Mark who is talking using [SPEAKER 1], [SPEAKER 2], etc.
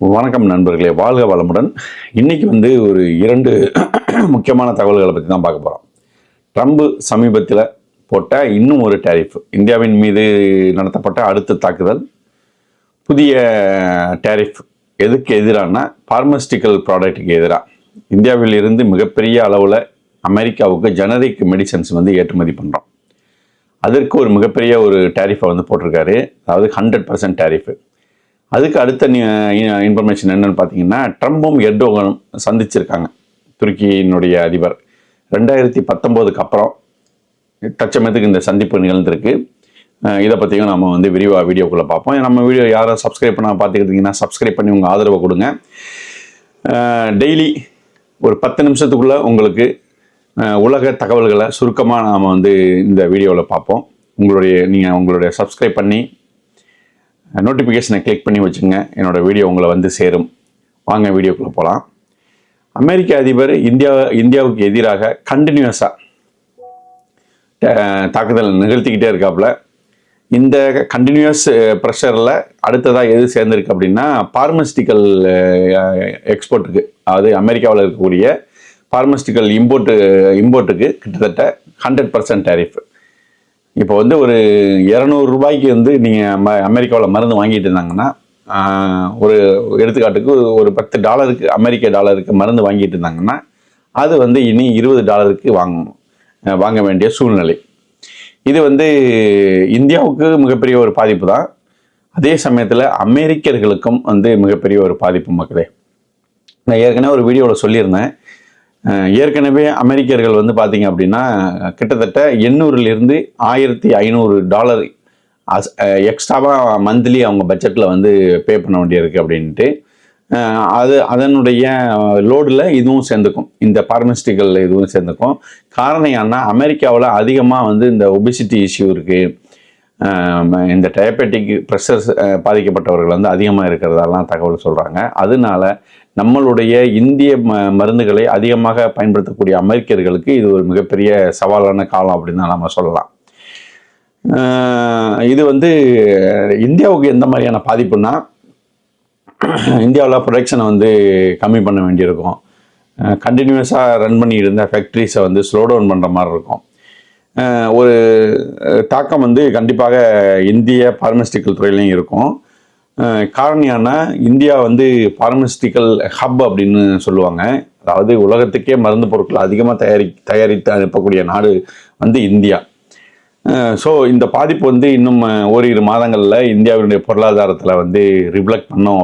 [SPEAKER 1] வணக்கம் நண்பர்களே. வாழ்க வளமுடன். இன்னைக்கு வந்து ஒரு இரண்டு முக்கியமான தகவல்களை பற்றி தான் பார்க்க போகிறோம் ட்ரம்ப் சமீபத்தில் போட்ட இன்னும் ஒரு டேரிஃப் இந்தியாவின் மீது நடத்தப்பட்ட அடுத்த தாக்குதல் புதிய டேரிஃப் எதுக்கு எதிரான ஃபார்மஸ்டிக்கல் ப்ராடக்ட்டுக்கு எதிராக இந்தியாவில் இருந்து மிகப்பெரிய அளவில் அமெரிக்காவுக்கு ஜெனரிக் மெடிசன்ஸ் வந்து ஏற்றுமதி பண்ணுறோம் அதற்கு ஒரு மிகப்பெரிய ஒரு டேரிஃபை வந்து போட்டிருக்காரு. அதாவது ஹண்ட்ரட் பர்சன்ட் டேரிஃபு அதுக்கு அடுத்த இன்ஃபர்மேஷன் என்னன்னு பார்த்தீங்கன்னா ட்ரம்பும் எர்டோகனும் சந்திச்சிருக்காங்க. துருக்கியினுடைய அதிபர். ரெண்டாயிரத்தி பத்தொம்போதுக்கு அப்புறம் தச்சமயத்துக்கு இந்த சந்திப்பு நிகழ்ந்திருக்கு. இதை பற்றியும் நம்ம வந்து விரிவாக வீடியோக்குள்ளே பார்ப்போம். நம்ம வீடியோ யாரும் சப்ஸ்கிரைப் பண்ண பார்த்துக்கிட்டிங்கன்னா சப்ஸ்கிரைப் பண்ணி உங்கள் ஆதரவை கொடுங்க. டெய்லி ஒரு பத்து நிமிஷத்துக்குள்ளே உங்களுக்கு உலக தகவல்களை சுருக்கமாக நாம் வந்து இந்த வீடியோவில் பார்ப்போம். உங்களுடைய நீங்கள் உங்களுடைய சப்ஸ்கிரைப் பண்ணி நோட்டிஃபிகேஷனை கிளிக் பண்ணி வச்சுங்க என்னோட வீடியோ உங்களை வந்து சேரும். வாங்க வீடியோக்குள்ளே போகலாம் அமெரிக்க அதிபர் இந்தியா இந்தியாவுக்கு எதிராக கண்டினியூஸாக தாக்குதல் நிகழ்த்திக்கிட்டே இருக்காப்புல. இந்த கண்டினியூஸ் ப்ரெஷரில் அடுத்ததாக எது சேர்ந்துருக்கு அப்படின்னா பார்மஸ்டிக்கல் எக்ஸ்போர்ட்டுக்கு அதாவது அமெரிக்காவில் இருக்கக்கூடிய பார்மஸ்டிக்கல் இம்போர்ட்டு இம்போர்ட்டுக்கு கிட்டத்தட்ட ஹண்ட்ரட் பர்சன்ட் டேரிஃப் இப்போ வந்து ஒரு இரநூறு ரூபாய்க்கு வந்து நீங்கள் அமெரிக்காவில் மருந்து வாங்கிட்டு இருந்தாங்கன்னா ஒரு எடுத்துக்காட்டுக்கு ஒரு பத்து டாலருக்கு அமெரிக்க டாலருக்கு மருந்து வாங்கிட்டு இருந்தாங்கன்னா அது வந்து இனி இருபது டாலருக்கு வாங்கணும் வாங்க வேண்டிய சூழ்நிலை. இது வந்து இந்தியாவுக்கு மிகப்பெரிய ஒரு பாதிப்பு தான். அதே சமயத்தில் அமெரிக்கர்களுக்கும் வந்து மிகப்பெரிய ஒரு பாதிப்பு மக்களே. நான் ஏற்கனவே ஒரு வீடியோவில் சொல்லியிருந்தேன். ஏற்கனவே அமெரிக்கர்கள் வந்து பார்த்தீங்க அப்படின்னா கிட்டத்தட்ட எண்ணூறுலேருந்து ஆயிரத்தி ஐநூறு டாலர் அஸ் எக்ஸ்ட்ராவாக மந்த்லி அவங்க பட்ஜெட்டில் வந்து பே பண்ண வேண்டியிருக்கு அப்படின்ட்டு. அது அதனுடைய லோடில் இதுவும் சேர்ந்துக்கும். இந்த பார்மஸ்டிக்கல் இதுவும் சேர்ந்துக்கும். காரணம் ஏன்னா அமெரிக்காவில் அதிகமாக வந்து இந்த ஒபிசிட்டி இஷ்யூ இருக்குது இந்த டயபெட்டிக் ப்ரெஷர் பாதிக்கப்பட்டவர்கள் வந்து அதிகமாக இருக்கிறதெல்லாம் தகவல் சொல்கிறாங்க அதனால நம்மளுடைய இந்திய ம மருந்துகளை அதிகமாக பயன்படுத்தக்கூடிய அமெரிக்கர்களுக்கு இது ஒரு மிகப்பெரிய சவாலான காலம் அப்படின்னு தான் நம்ம சொல்லலாம். இது வந்து இந்தியாவுக்கு எந்த மாதிரியான பாதிப்புனா இந்தியாவில் ப்ரொடக்ஷனை வந்து கம்மி பண்ண வேண்டியிருக்கும். கண்டினியூஸாக ரன் பண்ணிட்டு இருந்த ஃபேக்ட்ரிஸை வந்து ஸ்லோ டவுன் பண்ணுற மாதிரி இருக்கும். ஒரு தாக்கம் வந்து கண்டிப்பாக இந்திய பார்மஸ்டிக்கல் துறையிலையும் இருக்கும். காரணியான இந்தியா வந்து பார்மஸ்டிக்கல் ஹப் அப்படின்னு சொல்லுவாங்க. அதாவது உலகத்துக்கே மருந்து பொருட்கள் அதிகமாக தயாரி தயாரித்து அனுப்பக்கூடிய நாடு வந்து இந்தியா. ஸோ இந்த பாதிப்பு வந்து இன்னும் ஓரிரு மாதங்களில் இந்தியாவினுடைய பொருளாதாரத்தில் வந்து ரிஃப்ளெக்ட் பண்ணும்